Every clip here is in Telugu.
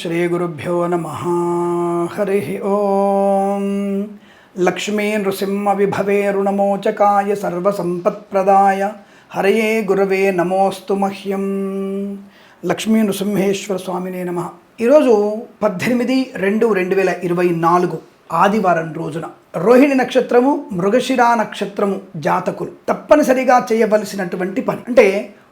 శ్రీగురుభ్యో నమ హరి ఓం లక్ష్మీ నృసింహ విభవే రుణమోచకాయ సర్వసంపత్ప్రదాయ హరయే గురవే నమోస్తు మహ్యం లక్ష్మీ నృసింహేశ్వర స్వామినే నమ ఈరోజు పద్దెనిమిది రెండు రెండు వేల ఇరవై నాలుగు ఆదివారం రోజున రోహిణి నక్షత్రము మృగశిరా నక్షత్రము జాతకులు తప్పనిసరిగా చేయవలసినటువంటి పని. అంటే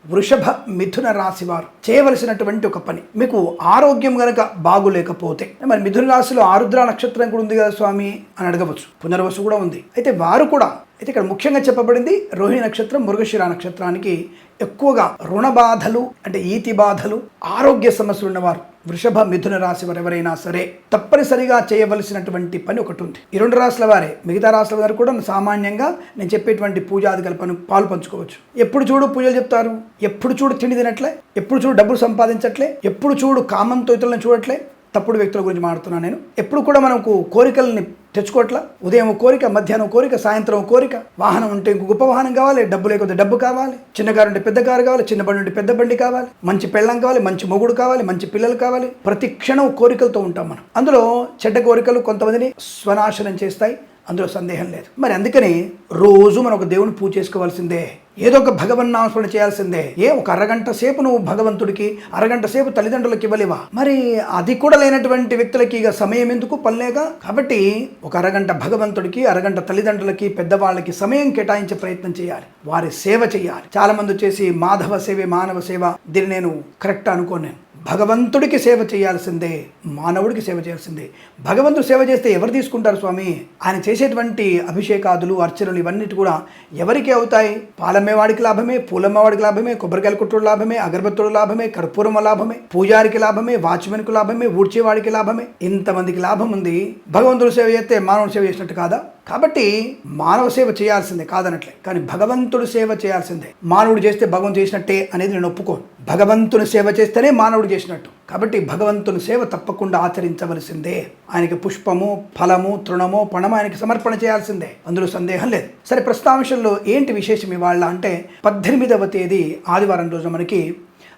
వృషభ మిథున రాశి వారు చేయవలసినటువంటి ఒక పని. మీకు ఆరోగ్యం గనక బాగులేకపోతే మరి మిథున రాశిలో ఆరుద్ర నక్షత్రం కూడా ఉంది కదా స్వామి అని అడగవచ్చు. పునర్వసు కూడా ఉంది. అయితే వారు కూడా అయితే ఇక్కడ ముఖ్యంగా చెప్పబడింది రోహిణి నక్షత్రం మృగశిర నక్షత్రానికి ఎక్కువగా రుణ బాధలు అంటే ఈతి బాధలు ఆరోగ్య సమస్యలు ఉన్నవారు. వృషభ మిథున రాశి వారు ఎవరైనా సరే తప్పనిసరిగా చేయవలసినటువంటి పని ఒకటి ఉంది ఈ రెండు రాశుల వారే మిగతా రాశుల వారు కూడా సామాన్యంగా నేను చెప్పేటువంటి పూజాదిగల పని పాలు పంచుకోవచ్చు. ఎప్పుడు చూడు పూజలు చెప్తారు? ఎప్పుడు చూడు తిండి తినట్లే? ఎప్పుడు చూడు డబ్బులు సంపాదించట్లే? ఎప్పుడు చూడు కామంతో ఇతరులను చూడట్లే? తప్పుడు వ్యక్తుల గురించి మాట్లాడుతున్నాను నేను. ఎప్పుడు కూడా మనకు కోరికల్ని తెచ్చుకోవట్లా? ఉదయం కోరిక మధ్యాహ్నం కోరిక సాయంత్రం కోరిక. వాహనం ఉంటే ఇంకో గొప్ప వాహనం కావాలి. డబ్బు లేకపోతే డబ్బు కావాలి. చిన్న కారు ఉంటే పెద్ద కారు కావాలి. చిన్న బండి ఉంటే పెద్ద బండి కావాలి. మంచి పెళ్ళం కావాలి. మంచి మొగుడు కావాలి. మంచి పిల్లలు కావాలి. ప్రతి క్షణం కోరికలతో ఉంటాం మనం. అందులో చెడ్డ కోరికలు కొంతమందిని స్వనాశనం చేస్తాయి. అందులో సందేహం లేదు. మరి అందుకని రోజు మనం ఒక దేవుని పూజ చేసుకోవాల్సిందే. ఏదో ఒక భగవన్ నామస్మరణ చేయాల్సిందే. ఏ ఒక అరగంట సేపు నువ్వు భగవంతుడికి అరగంట సేపు తల్లిదండ్రులకి ఇవ్వలేవా? మరి అది కూడా లేనటువంటి వ్యక్తులకి ఇక సమయం ఎందుకు? పనిలేక? కాబట్టి ఒక అరగంట భగవంతుడికి అరగంట తల్లిదండ్రులకి పెద్దవాళ్ళకి సమయం కేటాయించే ప్రయత్నం చేయాలి. వారి సేవ చేయాలి. చాలా మంది వచ్చేసి మాధవ సేవే మానవ సేవ. దీన్ని నేను కరెక్ట్ అనుకోను నేను. భగవంతుడికి సేవ చేయాల్సిందే మానవుడికి సేవ చేయాల్సిందే. భగవంతుడు సేవ చేస్తే ఎవరు తీసుకుంటారు స్వామి? ఆయన చేసేటువంటి అభిషేకాదులు అర్చనలు ఇవన్నిటి కూడా ఎవరికి అవుతాయి? పాలమ్మేవాడికి లాభమే పూలమ్మవాడికి లాభమే కొబ్బరికాయల కుట్టుడు లాభమే అగరబత్తుడు లాభమే కర్పూరమ లాభమే పూజారికి లాభమే వాచ్మెన్కు లాభమే ఊడ్చేవాడికి లాభమే. ఇంతమందికి లాభం ఉంది. భగవంతుడు సేవ చేస్తే మానవుడు సేవ చేసినట్టు కాదా? కాబట్టి మానవ సేవ చేయాల్సిందే కాదనట్లే కానీ భగవంతుడు సేవ చేయాల్సిందే. మానవుడు చేస్తే భగవంతుడు చేసినట్టే అనేది నేను ఒప్పుకోను. భగవంతుని సేవ చేస్తేనే మానవుడు చేసినట్టు. కాబట్టి భగవంతుని సేవ తప్పకుండా ఆచరించవలసిందే. ఆయనకి పుష్పము ఫలము తృణము పణము ఆయనకి సమర్పణ చేయాల్సిందే. అందులో సందేహం లేదు. సరే ప్రస్తాంశంలో ఏంటి విశేషం ఇవాళ అంటే పద్దెనిమిదవ తేదీ ఆదివారం రోజు మనకి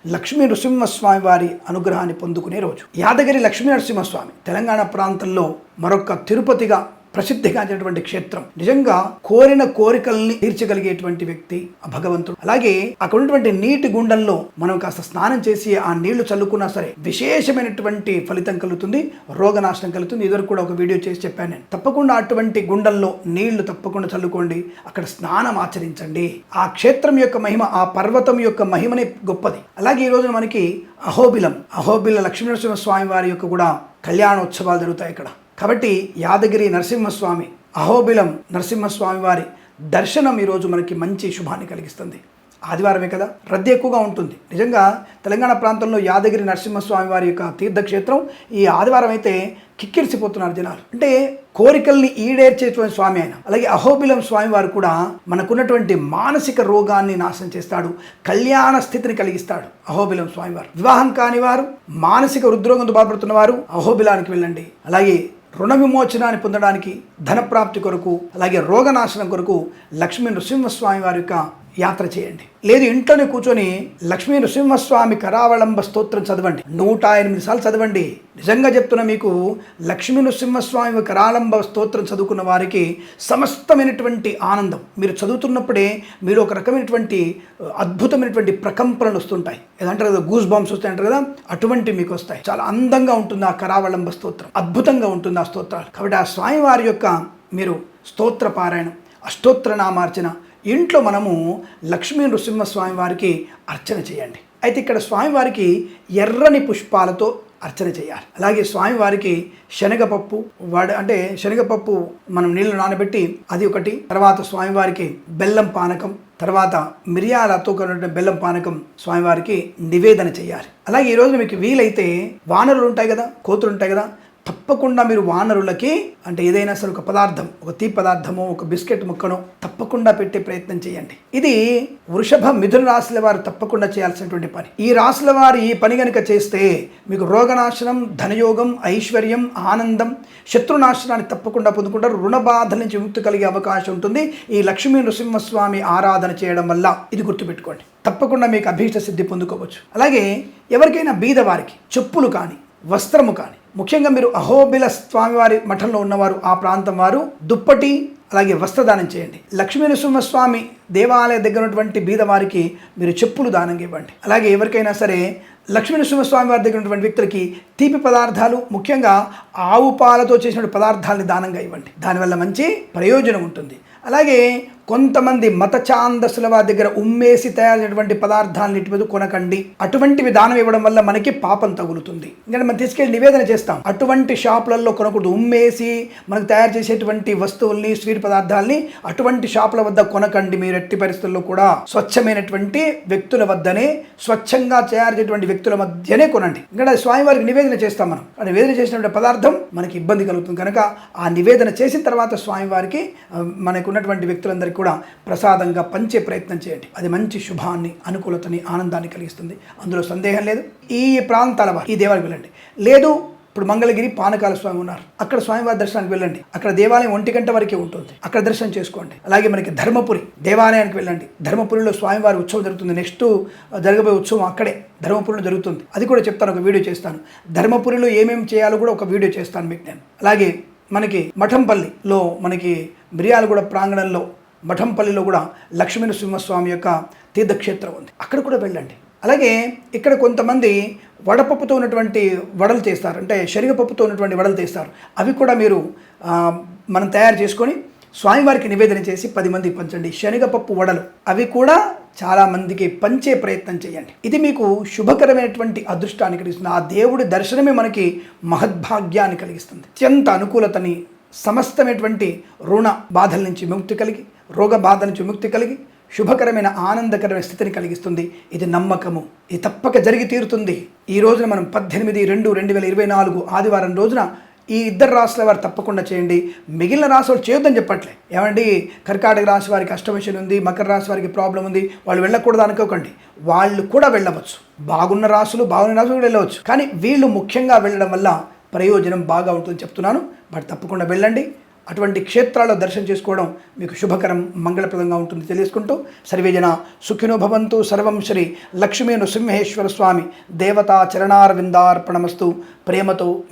లక్ష్మీ నృసింహస్వామి వారి అనుగ్రహాన్ని పొందుకునే రోజు. యాదగిరి లక్ష్మీ నరసింహస్వామి తెలంగాణ ప్రాంతంలో మరొక తిరుపతిగా ప్రసిద్ధిగాంచినటువంటి క్షేత్రం. నిజంగా కోరిన కోరికల్ని తీర్చగలిగేటువంటి వ్యక్తి ఆ భగవంతుడు. అలాగే అక్కడ ఉన్నటువంటి నీటి గుండంలో మనం కాస్త స్నానం చేసి ఆ నీళ్ళు చల్లుకున్నా సరే విశేషమైనటువంటి ఫలితం కలుగుతుంది రోగనాశనం కలుగుతుంది. ఇదివరకు కూడా ఒక వీడియో చేసి చెప్పాను నేను. తప్పకుండా అటువంటి గుండంలో నీళ్ళు తప్పకుండా చల్లుకోండి. అక్కడ స్నానం ఆచరించండి. ఆ క్షేత్రం యొక్క మహిమ ఆ పర్వతం యొక్క మహిమనే గొప్పది. అలాగే ఈ రోజున మనకి అహోబిలం అహోబిల లక్ష్మీనరసింహ స్వామి వారి యొక్క కూడా కళ్యాణోత్సవాలు జరుగుతాయి ఇక్కడ కాబట్టి యాదగిరి నరసింహస్వామి అహోబిలం నరసింహస్వామి వారి దర్శనం ఈరోజు మనకి మంచి శుభాన్ని కలిగిస్తుంది. ఆదివారమే కదా రద్దీ ఎక్కువగా ఉంటుంది. నిజంగా తెలంగాణ ప్రాంతంలో యాదగిరి నరసింహస్వామి వారి యొక్క తీర్థక్షేత్రం ఈ ఆదివారం అయితే కిక్కిరిసిపోతున్నారు జనాలు. అంటే కోరికల్ని ఈడేర్చేటువంటి స్వామి ఆయన. అలాగే అహోబిలం స్వామి వారు కూడా మనకున్నటువంటి మానసిక రోగాన్ని నాశనం చేస్తాడు కళ్యాణ స్థితిని కలిగిస్తాడు అహోబిలం స్వామివారు వివాహం కాని వారు మానసిక హృద్రోగంతో బాధపడుతున్న వారు అహోబిలానికి వెళ్ళండి. అలాగే రుణ విమోచనాన్ని పొందడానికి ధనప్రాప్తి కొరకు అలాగే రోగనాశనం కొరకు లక్ష్మీ నృసింహస్వామి వారి యొక్క యాత్ర చేయండి. లేదు ఇంట్లోనే కూర్చొని లక్ష్మీ నృసింహస్వామి కరావళంబ స్తోత్రం చదవండి. నూట ఎనిమిది సార్లు చదవండి. నిజంగా చెప్తున్న మీకు లక్ష్మీ నృసింహస్వామి కరాళంబ స్తోత్రం చదువుకున్న వారికి సమస్తమైనటువంటి ఆనందం. మీరు చదువుతున్నప్పుడే మీరు ఒక రకమైనటువంటి అద్భుతమైనటువంటి ప్రకంపనలు వస్తుంటాయి. ఏదంటారు కదా గూస్ బాంబ్స్ వస్తాయి అంటారు కదా అటువంటి మీకు వస్తాయి. చాలా అందంగా ఉంటుంది ఆ కరావళంబ స్తోత్రం. అద్భుతంగా ఉంటుంది ఆ స్తోత్రాలు. కాబట్టి ఆ స్వామివారి యొక్క మీరు స్తోత్ర పారాయణం అష్టోత్తర నామార్చన ఇంట్లో మనము లక్ష్మీ నృసింహస్వామి వారికి అర్చన చేయండి. అయితే ఇక్కడ స్వామివారికి ఎర్రని పుష్పాలతో అర్చన చేయాలి. అలాగే స్వామివారికి శనగపప్పు వాడు అంటే శనగపప్పు మనం నీళ్ళు నానబెట్టి అది ఒకటి. తర్వాత స్వామివారికి బెల్లం పానకం తర్వాత మిరియాలతో కలిగిన బెల్లం పానకం స్వామివారికి నివేదన చేయాలి. అలాగే ఈరోజు మీకు వీలైతే వానరులు ఉంటాయి కదా కోతులు ఉంటాయి కదా తప్పకుండా మీరు వానరులకి అంటే ఏదైనా సరే ఒక పదార్థం ఒక తీ పదార్థము ఒక బిస్కెట్ ముక్కను తప్పకుండా పెట్టే ప్రయత్నం చేయండి. ఇది వృషభ మిథున రాశుల వారు తప్పకుండా చేయాల్సినటువంటి పని. ఈ రాశుల వారు ఈ పని కనుక చేస్తే మీకు రోగనాశనం ధనయోగం ఐశ్వర్యం ఆనందం శత్రునాశనాన్ని తప్పకుండా పొందుకుంటారు. రుణ బాధల నుంచి విముక్తి కలిగే అవకాశం ఉంటుంది. ఈ లక్ష్మీ నృసింహస్వామి ఆరాధన చేయడం వల్ల ఇది గుర్తుపెట్టుకోండి. తప్పకుండా మీకు అభీష్ట సిద్ధి పొందుకోవచ్చు. అలాగే ఎవరికైనా బీదవారికి చెప్పులు కానీ వస్త్రము కానీ. ముఖ్యంగా మీరు అహోబిల స్వామివారి మఠంలో ఉన్నవారు ఆ ప్రాంతం వారు దుప్పటి అలాగే వస్త్రదానం చేయండి. లక్ష్మీ నరసింహస్వామి దేవాలయ దగ్గర ఉన్నటువంటి బీదవారికి మీరు చెప్పులు దానంగా ఇవ్వండి. అలాగే ఎవరికైనా సరే లక్ష్మీ నరసింహస్వామి వారి దగ్గర ఉన్నటువంటి వ్యక్తులకి తీపి పదార్థాలు ముఖ్యంగా ఆవు పాలతో చేసిన పదార్థాలని దానంగా ఇవ్వండి. దానివల్ల మంచి ప్రయోజనం ఉంటుంది. అలాగే కొంతమంది మత ఛాందసుల వారి దగ్గర ఉమ్మేసి తయారైనటువంటి పదార్థాలను ఇటు మీద కొనకండి. అటువంటివి దానం ఇవ్వడం వల్ల మనకి పాపం తగులుతుంది. ఎందుకంటే మనం తీసుకెళ్ళి నివేదన చేస్తాం. అటువంటి షాపులలో కొనకూడదు. ఉమ్మేసి మనకు తయారు చేసేటువంటి వస్తువుల్ని స్వీట్ పదార్థాలని అటువంటి షాపుల వద్ద కొనకండి. మీరు ఎట్టి పరిస్థితుల్లో కూడా స్వచ్ఛమైనటువంటి వ్యక్తుల వద్దనే స్వచ్ఛంగా తయారు చేసేటువంటి వ్యక్తుల మధ్యనే కొనండి. ఎందుకంటే స్వామివారికి నివేదన చేస్తాం మనం. ఆ నివేదన చేసినటువంటి పదార్థం మనకి ఇబ్బంది కలుగుతుంది. కనుక ఆ నివేదన చేసిన తర్వాత స్వామివారికి మనకున్నటువంటి మనకు ఉన్నటువంటి వ్యక్తులందరికీ కూడా ప్రసాదంగా పంచే ప్రయత్నం చేయండి. అది మంచి శుభాన్ని అనుకూలతని ఆనందాన్ని కలిగిస్తుంది. అందులో సందేహం లేదు. ఈ ప్రాంతాల వారు ఈ దేవాలయం వెళ్ళండి. లేదు ఇప్పుడు మంగళగిరి పానకాల స్వామి ఉన్నారు. అక్కడ స్వామివారి దర్శనానికి వెళ్ళండి. అక్కడ దేవాలయం ఒంటి గంట వరకే ఉంటుంది. అక్కడ దర్శనం చేసుకోండి. అలాగే మనకి ధర్మపురి దేవాలయానికి వెళ్ళండి. ధర్మపురిలో స్వామివారి ఉత్సవం జరుగుతుంది. నెక్స్ట్ జరగబోయే ఉత్సవం అక్కడే ధర్మపురిలో జరుగుతుంది. అది కూడా చెప్తాను ఒక వీడియో చేస్తాను. ధర్మపురిలో ఏమేమి చేయాలో కూడా ఒక వీడియో చేస్తాను మీకు నేను. అలాగే మనకి మఠంపల్లిలో మనకి మిర్యాలగూడ ప్రాంగణంలో మఠంపల్లిలో కూడా లక్ష్మీ నరసింహస్వామి యొక్క తీర్థక్షేత్రం ఉంది. అక్కడ కూడా వెళ్ళండి. అలాగే ఇక్కడ కొంతమంది వడపప్పుతో ఉన్నటువంటి వడలు చేస్తారు అంటే శనగపప్పుతో ఉన్నటువంటి వడలు చేస్తారు అవి కూడా మీరు మనం తయారు చేసుకొని స్వామివారికి నివేదన చేసి పది మందికి పంచండి. శనగపప్పు వడలు అవి కూడా చాలామందికి పంచే ప్రయత్నం చేయండి. ఇది మీకు శుభకరమైనటువంటి అదృష్టాన్ని కలిగిస్తుంది. ఆ దేవుడి దర్శనమే మనకి మహద్భాగ్యాన్ని కలిగిస్తుంది. అత్యంత అనుకూలతని సమస్తమైనటువంటి రుణ బాధల నుంచి విముక్తి కలిగి రోగ బాధ నుంచి విముక్తి కలిగి శుభకరమైన ఆనందకరమైన స్థితిని కలిగిస్తుంది. ఇది నమ్మకము. ఇది తప్పక జరిగి తీరుతుంది. ఈ రోజున మనం పద్దెనిమిది రెండు రెండు వేల ఇరవై నాలుగు ఆదివారం రోజున ఈ ఇద్దరు రాసుల వారు తప్పకుండా చేయండి. మిగిలిన రాసులు చేయొద్దని చెప్పట్లే. ఏమండి? కర్కాటక రాశి వారికి అష్టమశని ఉంది మకర రాశి వారికి ప్రాబ్లం ఉంది. వాళ్ళు వెళ్ళకూడదు అనుకోకండి. వాళ్ళు కూడా వెళ్ళవచ్చు. బాగున్న రాసులు బాగున్న రాసులు కూడా వెళ్ళవచ్చు. కానీ వీళ్ళు ముఖ్యంగా వెళ్ళడం వల్ల ప్రయోజనం బాగా ఉంటుందని చెప్తున్నాను. బట్ తప్పకుండా వెళ్ళండి. అటువంటి క్షేత్రాల్లో దర్శనం చేసుకోవడం మీకు శుభకరం మంగళప్రదంగా ఉంటుంది తెలియజేసుకుంటూ సర్వేజన సుఖినో భవంతు. సర్వం శ్రీ లక్ష్మీను సింహేశ్వర స్వామి దేవతా చరణారవిందార్పణమస్తు. ప్రేమతో